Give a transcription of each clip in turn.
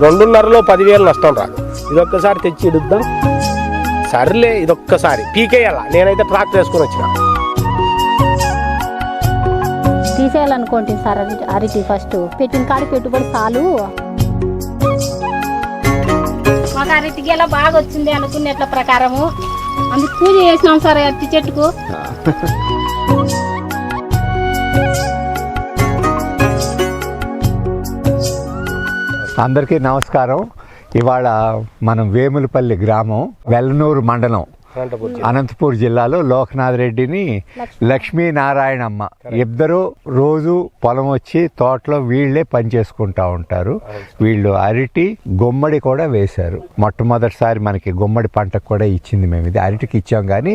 రెండున్నరలో పదివేలు నష్టం రాదు ఇదొక్కసారి తెచ్చి ఇడుద్దాం. సర్లే ఇదొక్కసారి. పీకేయాల? నేనైతే ట్రాక్టర్ వేసుకొని వచ్చిన. తీసేయాలనుకోండి సార్ అరటి- అరటి ఫస్ట్. పెట్టిన కాడి పెట్టుబడి చాలు. మాకు అరటికి ఎలా బాగా వచ్చింది అనుకునేట్ల ప్రకారము. అందుకు పూజ చేసినాం సార్ అరటి చెట్టుకు. అందరికీ నమస్కారం. ఇవాళ మనం వేములపల్లి గ్రామం వెల్లనూరు మండలం అనంతపూర్ జిల్లాలో లోకనాథ్ రెడ్డిని లక్ష్మీనారాయణమ్మ. ఇద్దరు రోజు పొలం వచ్చి తోటలో వీళ్ళే పని చేసుకుంటా ఉంటారు. వీళ్ళు అరటి గుమ్మడి కూడా వేశారు. మొట్టమొదటిసారి మనకి గుమ్మడి పంటకు కూడా ఇచ్చింది మేము. ఇది అరటికి ఇచ్చాం కానీ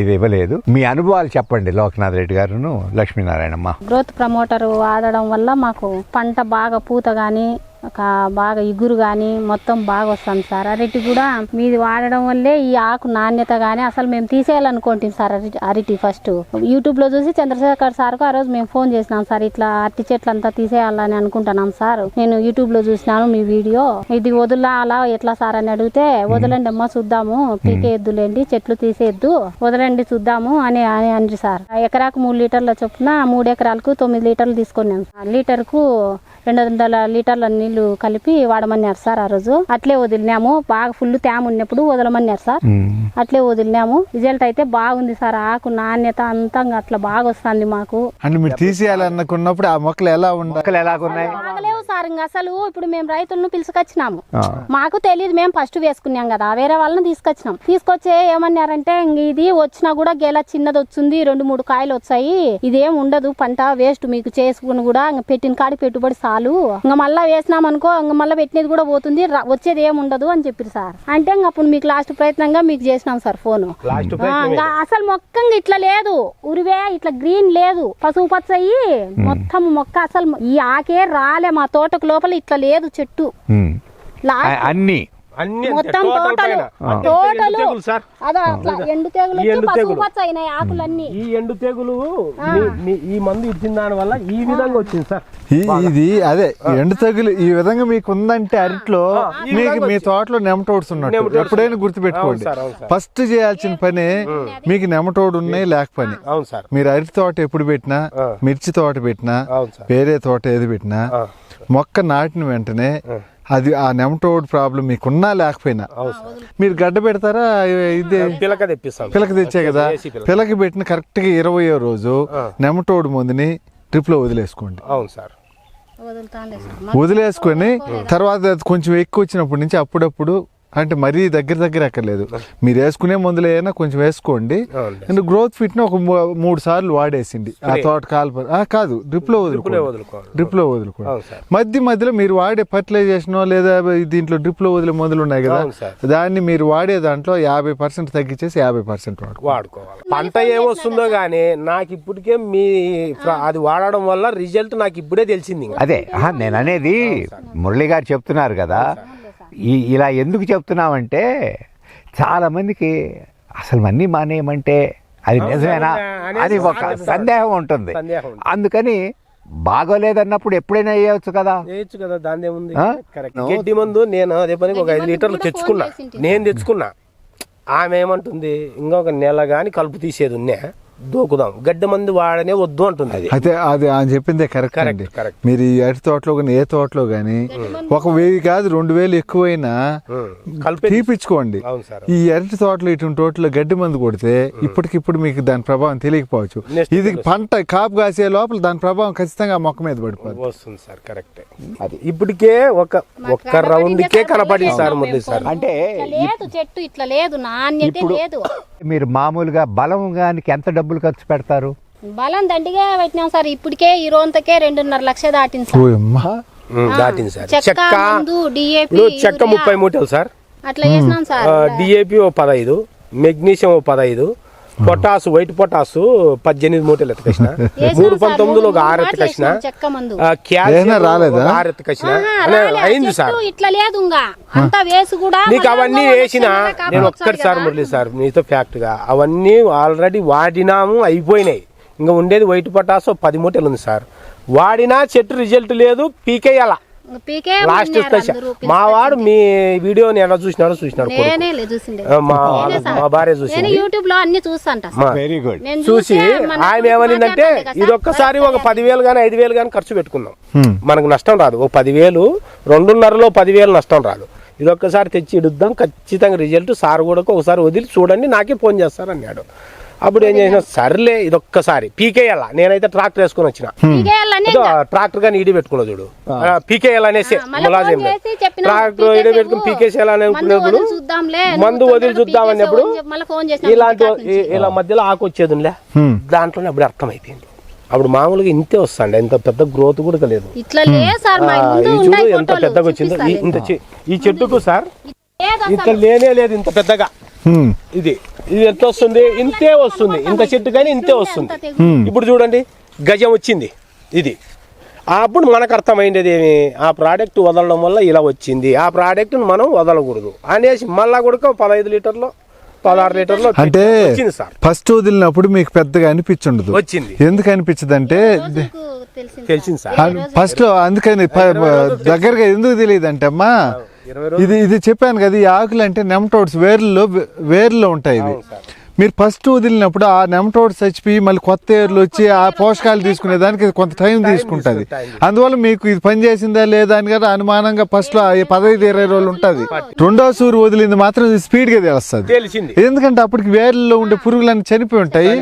ఇది ఇవ్వలేదు. మీ అనుభవాలు చెప్పండి లోకనాథ్ రెడ్డి గారును లక్ష్మీనారాయణమ్మ. గ్రోత్ ప్రమోటర్ వాడడం వల్ల మాకు పంట బాగా పూత కానీ ఒక బాగా ఇగురు కానీ మొత్తం బాగా వస్తుంది సార్. అరటి కూడా మీది వాడడం వల్లే ఈ ఆకు నాణ్యత కానీ అసలు మేము తీసేయాలనుకుంటాం సార్ అరటి అరటి ఫస్ట్ యూట్యూబ్లో చూసి చంద్రశేఖర్ సార్కు ఆ రోజు మేము ఫోన్ చేసినాం సార్. ఇట్లా అరటి చెట్లు అంతా తీసేయాలని అనుకుంటున్నాం సార్. నేను యూట్యూబ్లో చూసినాను మీ వీడియో. ఇది వదిలాలా ఎట్లా సార్ అని అడిగితే వదలండి అమ్మా చూద్దాము పీకేయద్దులేండి చెట్లు తీసేయద్దు వదలండి చూద్దాము అని అని అండి సార్. ఎకరాకు మూడు లీటర్ల చొప్పున మూడు ఎకరాలకు తొమ్మిది లీటర్లు తీసుకున్నాం లీటర్కు రెండు వందల లీటర్ల నీళ్ళు కలిపి వాడమన్నారు సార్ ఆ రోజు. అట్లే వదిలినాము. బాగా ఫుల్ తేమ ఉన్నప్పుడు వదలమన్నారు సార్. అట్లే వదిలినాము. రిజల్ట్ అయితే బాగుంది సార్. ఆకు నాణ్యత అంతా అట్లా బాగా వస్తుంది మాకు. అంటే మీరు తీసేయాలనుకున్నప్పుడు ఆ మొక్కలు ఎలా ఉండాలి మొక్కలు సార్ ఇంకా అసలు ఇప్పుడు మేము రైతులను పిలుచుకొచ్చినాము. మాకు తెలియదు మేము ఫస్ట్ వేసుకున్నాం కదా వేరే వాళ్ళని తీసుకొచ్చినాం. తీసుకొచ్చే ఏమన్నారంటే ఇంక ఇది వచ్చినా కూడా గెల చిన్నది వచ్చింది రెండు మూడు కాయలు వచ్చాయి ఇదేం ఉండదు పంట వేస్ట్ మీకు చేసుకుని కూడా ఇంక పెట్టిన కాడి పెట్టుబడి చాలు. ఇంకా మళ్ళా వేసినాం అనుకో ఇంక మళ్ళీ పెట్టినది కూడా పోతుంది వచ్చేది ఏం ఉండదు అని చెప్పారు సార్. అంటే ఇంక అప్పుడు మీకు లాస్ట్ ప్రయత్నంగా మీకు చేసినాం సార్ ఫోను. అసలు మొక్కంగా ఇట్లా లేదు ఉరివే ఇట్లా గ్రీన్ లేదు పసుపు పచ్చయి మొత్తం మొక్క అసలు ఈ ఆకే రాలే మా తోటకు లోపల ఇట్లా లేదు చెట్టు. అన్ని అన్ని మొత్తం టోటల్ టోటల్ ఎండు తెగులు సార్? అదో అట్లా ఎండు తెగులు ఈ వచ్చి ఎండు తెగులు. పచ్చ అయినాయి ఆకులన్నీ. ఈ ఎండు తెగులు మీ- మీ- ఈ మందు ఇచ్చిన దాని వల్ల ఈ విధంగా వచ్చింది సార్. ఇది అదే ఎండు తగులు ఈ విధంగా మీకు ఉందంటే అరటిలో మీకు మీ తోటలో నెమటోడ్స్ ఉన్నట్టు. ఎప్పుడైనా గుర్తుపెట్టుకోండి. ఫస్ట్ చేయాల్సిన పని మీకు నెమటోడ్ ఉన్నాయి లేక పని అవును సార్. మీరు అరటి తోట ఎప్పుడు పెట్టినా. మిర్చి తోట పెట్టినా అవును సార్. వేరే తోట ఏది పెట్టినా మొక్క నాటిన వెంటనే అది ఆ నెమటోడ్ ప్రాబ్లం మీకున్నా లేకపోయినా. మీరు గడ్డ పెడతారా? ఇదే పిలక తెప్పిస్తాం. పిలక తెచ్చే కదా? పిలక. పెట్టిన కరెక్ట్గా ఇరవయో రోజు నెమటోడ్ మందుని ట్రిప్లో వదిలేసుకోండి. అవును సార్. వదిలేసుకొని తర్వాత అది కొంచెం ఎక్కువ వచ్చినప్పటి నుంచి అప్పుడప్పుడు అంటే మరీ దగ్గర దగ్గర ఎక్కర్లేదు. మీరు వేసుకునే మందులు ఏదైనా కొంచెం వేసుకోండి. అండ్ గ్రోత్ ఫిట్ని ఒక మూ- మూడు సార్లు వాడేసింది. ఆ తోట కాలు కాదు డ్రిప్లో వదులుకోండి. వదులుకోవాలి. డ్రిప్లో వదులుకోండి మధ్య మధ్యలో మీరు వాడే ఫర్టిలైజేషన్ లేదా దీంట్లో డ్రిప్లో వదిలే మందులు ఉన్నాయి కదా. దాన్ని మీరు వాడే దాంట్లో యాభై పర్సెంట్ తగ్గించేసి యాభై పర్సెంట్ వాడుకో వాడుకోవాలి. పంట ఏమొస్తుందో గానీ నాకు ఇప్పటికే మీ అది వాడడం వల్ల రిజల్ట్ నాకు ఇప్పుడే తెలిసింది. అదే నేను అనేది మురళి గారు చెప్తున్నారు కదా ఈ ఇలా ఎందుకు చెప్తున్నామంటే చాలా మందికి అసలు అన్నీ మానేయమంటే అది నిజమేనా? అని ఒక. సందేహం ఉంటుంది. అందుకని బాగోలేదన్నప్పుడు ఎప్పుడైనా వేయవచ్చు కదా? చేయొచ్చు కదా దాని ఏముంది గడ్డి మందు నేను అదే పనికి ఒక ఐదు లీటర్లు తెచ్చుకున్నా. నేను తెచ్చుకున్నా. ఆమె ఏమంటుంది? ఇంకొక నెల గాని కలుపు తీసేది ఉన్నా. దూకుదాం. గడ్డి మందు వాడనే వద్దు అంటుంది. అది. అయితే అది ఆయన చెప్పిందే కరెక్ట్ అండి. మీరు ఈ అరటి తోటలో కానీ ఏ తోటలో కానీ ఒక వెయ్యి కాదు రెండు వేలు ఎక్కువైనా తీపిచ్చుకోండి. అవును సార్. ఈ అరటి తోటలో ఇటువంటి తోటలో గడ్డి మందు కొడితే ఇప్పటికిప్పుడు మీకు దాని ప్రభావం తెలియకపోవచ్చు. ఇది పంట కాపు కాసే లోపల దాని ప్రభావం ఖచ్చితంగా మొక్క మీద పడిపోతుంది వస్తుంది సార్ కరెక్ట్ అది ఇప్పటికే ఒక ఒక్క రౌండ్ కే కనపడింది సార్ మురళి సార్. అంటే చెట్టు ఇట్లా లేదు నాణ్యతే లేదు. మీరు మామూలుగా బలం గానికి ఎంత డబ్బులు ఖర్చు పెడతారు? బలం దండిగా పెట్టినాం సార్. ఇప్పటికే ఈ రోజుకే రెండున్నర లక్ష దాటింది సార్. దాటింది సార్. చెక్క చెక్క మందు ముప్పై మూటలు సార్. అట్లా వేసినాం సార్. డిఏపి ఓ పదహైదు మెగ్నీషియం ఓ పదహైదు పొటాసు వైట్ పొటాసు పద్దెనిమిది మూటలు ఎత్తుకొచ్చిన మూడు సార్, పంతొమ్మిదిలో ఒక ఆరు ఎత్తుకొచ్చిన క్యాల్షియం రాలేదా? ఆరు ఎత్తుకొచ్చిన అయింది సార్. చెట్టు ఇట్లా లేదు ఇంకా. అంతా వేసి కూడా నీకు అవన్నీ వేసిన నేను వచ్చాలి ఒక్కటిసారి కదా. మురళి సార్ మీతో ఫ్యాక్ట్గా. అవన్నీ ఆల్రెడీ వాడినాము అయిపోయినాయి. ఇంకా ఉండేది వైట్ పొటాసు పది మూటలు ఉంది సార్. వాడినా చెట్టు రిజల్ట్ లేదు పీకేయాల? పీకే లాస్ట్ మా వాడు మీ వీడియోని ఎలా చూసినాడో చూసినాడు మా భార్య చూసింది. యూట్యూబ్లో అన్ని చూస్తాంట. మా వెరీ గుడ్ చూసి చూసే ఆయన ఏమనిందంటే ఇది సార్. ఒక్కసారి ఒక పదివేలు కానీ ఐదు వేలు కానీ ఖర్చు పెట్టుకుందాం. హ్మ్. మనకు నష్టం రాదు. ఒక పదివేలు రెండున్నరలో పదివేలు నష్టం రాదు. ఇది ఒక్కసారి తెచ్చి ఇడుద్దాం. ఖచ్చితంగా రిజల్ట్ సార్ కూడా ఒకసారి వదిలి చూడండి నాకే ఫోన్ చేస్తారు అన్నాడు అప్పుడు ఏం చేసిన సర్లే ఇది ఒక్కసారి పీకేయాల. నేనైతే ట్రాక్టర్ వేసుకొని వచ్చిన. ట్రాక్టర్ గాని ఇడి పెట్టుకున్నా చూడు. పీకేయాల అనేసి ములాజం ట్రాక్టర్ ఇడి. పెట్టుకుని పీకేసేయాలని మందు అనుకునేప్పుడు వదిలి చూద్దాంలే మందు వదిలి చూద్దాం పీకేసావు అన్నప్పుడు అని చెప్పి మళ్ళీ ఫోన్ చేసిన ఇలాంటి ఇలా మధ్యలో ఆకు వచ్చేదిలే. దాంట్లోనే అప్పుడు అర్థమైపోయింది. అప్పుడు మామూలుగా ఇంతే వస్తాండి. ఎంత పెద్ద గ్రోత్ కూడా లేదు చూడు ఎంత ఫోటోలు, పెద్దగా వచ్చిందో. ఇంత చి- ఈ చెట్టుకు సార్ ఇంత. లేనే లేదు ఇంత పెద్దగా. ఇది. ఇది ఎంత వస్తుంది? ఇంతే వస్తుంది. ఇంత చెట్టు కానీ ఇంతే వస్తుంది. తెగు- ఇప్పుడు చూడండి గజం వచ్చింది. ఇది. అప్పుడు మనకు అర్థమైంది ఏమి? ఆ ప్రోడక్ట్ వదలడం వల్ల ఇలా వచ్చింది. ఆ ప్రోడక్ట్ మనం వదలకూడదు. అనేసి మళ్ళా కూడా పదహైదు లీటర్లు పదహారు లీటర్లు అంటే వచ్చింది సార్. ఫస్ట్ వదిలినప్పుడు మీకు పెద్దగా అనిపించుండదు. వచ్చింది. ఎందుకు అనిపించదు అంటే తెలిసింది సార్. ఫస్ట్ అందుకని దగ్గరగా ఎందుకు తెలియదు అంటే అమ్మా ఇది ఇది చెప్పాను కదా ఈ ఆకులు అంటే నెమటోడ్స్ వేర్లలో వేర్లో ఉంటాయి ఇవి. మీరు ఫస్ట్ వదిలినప్పుడు ఆ నెమటోడ్స్ చచ్చిపోయి మళ్ళీ కొత్త ఏర్లు వచ్చి ఆ పోషకాలు తీసుకునే దానికి కొంత టైం తీసుకుంటది. అందువల్ల మీకు ఇది పని చేసిందా లేదా అని కదా అనుమానంగా ఫస్ట్లో పదహైదు ఇరవై రోజులు ఉంటది. రెండో సూరు వదిలింది మాత్రం ఇది స్పీడ్గా తెలుస్తుంది. తెలిసింది. ఎందుకంటే అప్పటికి వేర్లలో ఉండే పురుగులన్నీ చనిపోయి ఉంటాయి.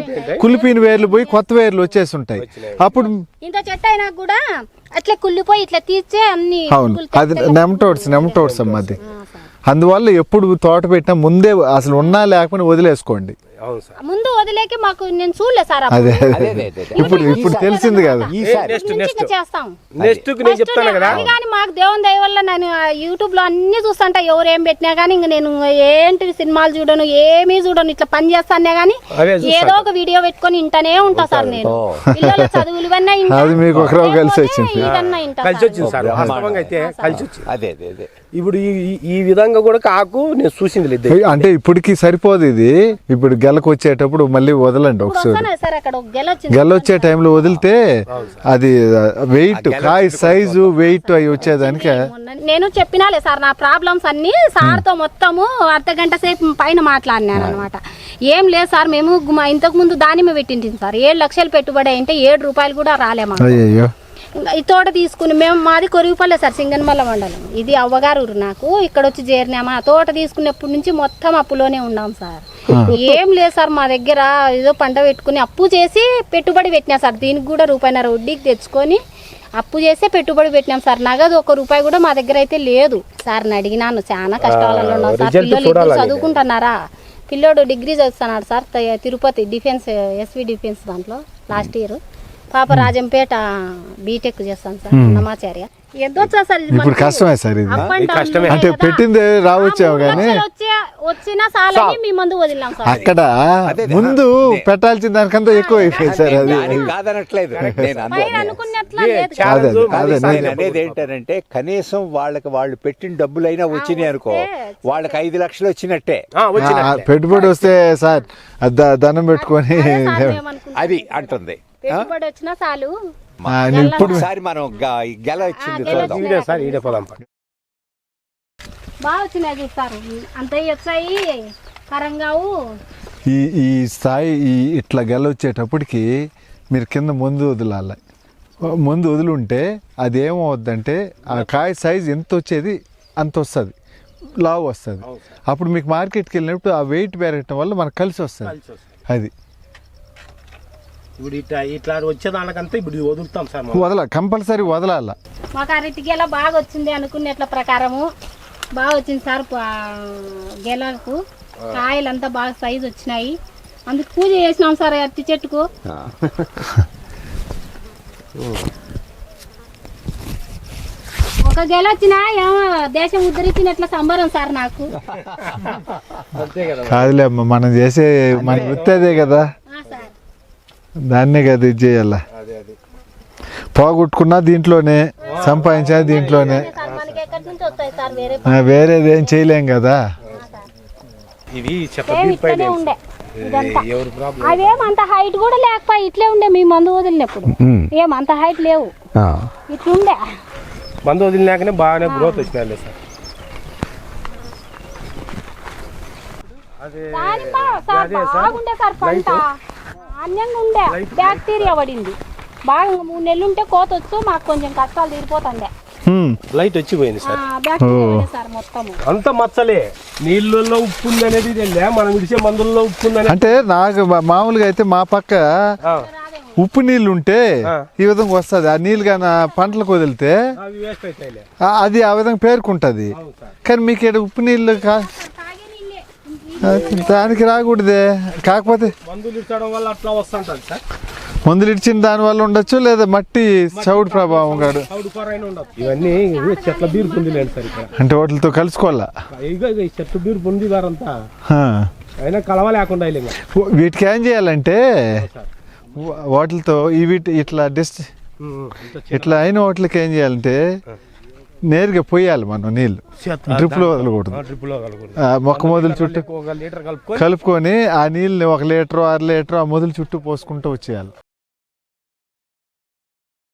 కులిపిన వేర్లు పోయి కొత్త వేర్లు వచ్చేసి ఉంటాయి. అప్పుడు ఇంత చెట్టు అయినా కూడా అట్లా కుళ్ళిపోయి ఇట్లా తీర్చే అన్ని అవును అది. నెమటోడ్స్ నెమటోడ్స్ అమ్మ అది. అందువల్ల ఎప్పుడు తోట పెట్టినా ముందే అసలు ఉన్నా లేకపోయినా వదిలేసుకోండి అవును సార్. ముందు వదిలేకి మాకు నేను చూడలే సార్. అదే ఇప్పుడు ఇప్పుడు తెలిసింది కదా నెక్స్ట్ నెక్స్ట్ చేస్తాం నెక్స్ట్ నేను చెప్తాను కదా. అది కానీ మాకు దేవుని దయ వల్ల నేను ఆ యూట్యూబ్లో అన్ని చూస్తాంట ఎవరు ఏం పెట్టినా కానీ ఇంక నేను ఏంటి సినిమాలు చూడను ఏమీ చూడను. ఇట్లా పని చేస్తానే కానీ. ఏదో ఒక వీడియో పెట్టుకొని ఇంటనే ఉంటా సార్ నేను. పిల్లల చదువులు. అది మీకు ఒకరోజు కలిసి వచ్చింది. కలిసి. వచ్చింది సార్. వాస్తవంగా అయితే కలిసి వచ్చింది. అదే అదే అదే. ఇప్పుడు ఈ ఈ- ఈ విధంగా కూడా కాకు నేను చూసింది లేదు. అంటే ఇప్పటికి సరిపోదు ఇది. ఇప్పుడు గెలకు వచ్చేటప్పుడు మళ్ళీ వదలండి ఒకసారి. గెల వచ్చే టైంలో వదిలితే అది వెయిట్ కాయ సైజు వెయిట్ అవి వచ్చేదానికి. నేను చెప్పినాలే సార్ నా ప్రాబ్లమ్స్ అన్ని సార్తో మొత్తము అర్ధ గంట సేపు పైన మాట్లాడినాను అనమాట ఏం లేదు సార్ మేము ఇంతకు ముందు దానిమ్మ పెట్టింటిం సార్. ఏడు లక్షలు పెట్టుబడి అంటే ఏడు రూపాయలు కూడా రాలే మాకు. అయ్యయ్యో. ఇంకా ఈ తోట తీసుకుని మేము మాది కొరిగిపల్లె సార్ సింగన్మల్ల మండలం. ఇది అవ్వగారు నాకు. ఇక్కడ వచ్చి చేరినామా తోట తీసుకున్నప్పటి నుంచి మొత్తం అప్పులోనే ఉన్నాం సార్. ఏం లేదు సార్ మా దగ్గర. ఏదో పంట పెట్టుకుని అప్పు చేసి పెట్టుబడి పెట్టినా సార్. దీనికి కూడా రూపాయిన్నర వడ్డీకి తెచ్చుకొని అప్పు చేసే పెట్టుబడి పెట్టినాం సార్. నగదు ఒక రూపాయి కూడా మా దగ్గర అయితే లేదు. సార్ని అడిగినాను. చాలా కష్టాలలో ఉన్నాం సార్. పిల్లలు ఇద్దరు. చదువుకుంటున్నారా? పిల్లోడు డిగ్రీ చదువుతున్నాడు sir. Tirupati defence SV defence దాంట్లో. Last year. పాప రాజంపేట బీటెక్ చేస్తాను సార్ నమాచార్య ఎంత వచ్చా సార్ ఇది ఇప్పుడు? కష్టమే సార్ ఇది. కష్టమే. అంటే. పెట్టింది మూడు కానీ వచ్చిన సాలని మీ మందు వదిలినాం సార్. అక్కడ. ముందు పెట్టాల్సిన దానికంతా ఎక్కువ అయిపోయింది సార్ అది. కాదనట్లేదు. అనేది ఏంటంటే కనీసం వాళ్ళకి వాళ్ళు పెట్టిన డబ్బులైనా వచ్చినాయి అనుకో. వాళ్ళకి ఐదు లక్షలు వచ్చినట్టే. పెట్టుబడి వస్తే సార్ దండం పెట్టుకొని. అది అంటుంది. పెట్టుబడి వచ్చినా చాలు. ఆ, ఇప్పుడు ఒకసారి మనం గెల వచ్చింది గెల చూద్దాం. ఈడే సార్ ఈడే పోదాం బాగా వచ్చినాయి చూస్తారు. అంత వచ్చాయి. కరంగావు ఈ ఈ స్థాయి ఈ ఇట్లా గెలవచ్చేటప్పటికి మీరు కింద ముందు వదలాలి. ముందు వదులుంటే అది ఏమవుద్దంటే ఆ కాయ సైజ్ ఎంత వచ్చేది అంత వస్తుంది. లావు వస్తుంది. అప్పుడు మీకు మార్కెట్కి వెళ్ళినప్పుడు ఆ వెయిట్ పెరగటం వల్ల మనకు కలిసి వస్తుంది. అది. ఇప్పుడు ఇట్లా ఇట్లా వచ్చేదానికంతా ఇప్పుడు వదులుతాం సార్ మనం. వదల కంపల్సరీ వదలాల. మాకు అరటి గెల బాగా వచ్చింది అనుకునేట్ల ప్రకారము? బాగా వచ్చింది సార్ గెలకు. కాయలంతా బాగా సైజు వచ్చినాయి. అందుకు పూజ చేసినాం సార్ అరటి చెట్టుకు. ఒక గెల వచ్చినా ఏమో దేశం ఉద్ధరించినట్ల సంబరం సార్ నాకు. అంతే కదా కాదులే అమ్మ మనం చేసే మన వృత్తి అదే కదా. దాన్నే కదా ఇది చేయాల? అదే అదే. పోగొట్టుకున్నా దీంట్లోనే సంపాదించా దీంట్లోనే. సార్ మనకి ఎక్కడి నుంచి వస్తాయి సార్ వేరే ఆ, వేరేది ఏం చేయలేం కదా? ఇవి చెత్త సేమ్ దీనిపైన ఇట్లనే ఉండే ఇదంతా. ఎవరు ప్రాబ్లం అవేం అంత హైట్ కూడా లేకపోయి ఇట్లే ఉండే మీ మందు వదిలినప్పుడు. ఉమ్. ఏం అంత హైట్ లేవు. ఇట్లుండే. మందు వదిలినాకనే బాగానే గ్రోత్ వచ్చినాయి సార్. అదే సార్. బాగుండే సార్ పంట. అన్యంగా ఉండే బ్యాక్టీరియా పడింది. బాగా మూడు నెలలు ఉంటే కోతొచ్చు మాకు కొంచెం కష్టాలు తీరిపోతుండే. హ్మ్. లైట్ వచ్చిపోయింది సార్. అంత మచ్చలే. నీళ్ళల్లో ఉప్పు ఉంది అనేది మనం విడిచే మందుల్లో ఉప్పు ఉందనే అంటే నాకు మామూలుగా అయితే మా పక్క ఉప్పు నీళ్ళు ఉంటే. ఈ విధంగా వస్తుంది. ఆ నీళ్ళు కానీ పంటలకు వదిలితే అది ఆ విధంగా పేరుకుంటుంది. అవును సార్. కానీ మీకు ఇక్కడ ఉప్పు నీళ్ళు కా దానికి రాకూడదే. కాకపోతే మందులు ఇచ్చడం వల్ల అట్లా వస్తుంటది సార్. మందులు ఇచ్చిన దాని వల్ల ఉండొచ్చు లేదా మట్టి చౌడు ప్రభావం ఉండదు ఇవన్నీ ఇవి చెట్ల బీరు పొంది లేండి సార్ ఇక్కడ. అంటే వాటితో కలుసుకోవాలా? ఇక ఇక ఈ చెట్టు బీరు పొంది వారంతా. ఆ. అయినా కలవ లేకుండా ఇలా ఇంకా. వీటికి ఏం చేయాలంటే వాటితో ఈ వీటి ఇట్లా డిస్ట్ ఇట్లా అయిన వాటికి ఏం చేయాలంటే నేరుగా పోయాలి మనం నీళ్ళు. డ్రిప్లో వదలకూడదు మొక్క మొదలు చుట్టూ కలుపుకొని ఆ నీళ్ళని ఒక లీటర్ అర లీటర్ ఆ మొదలు చుట్టూ పోసుకుంటూ వచ్చేయాలి.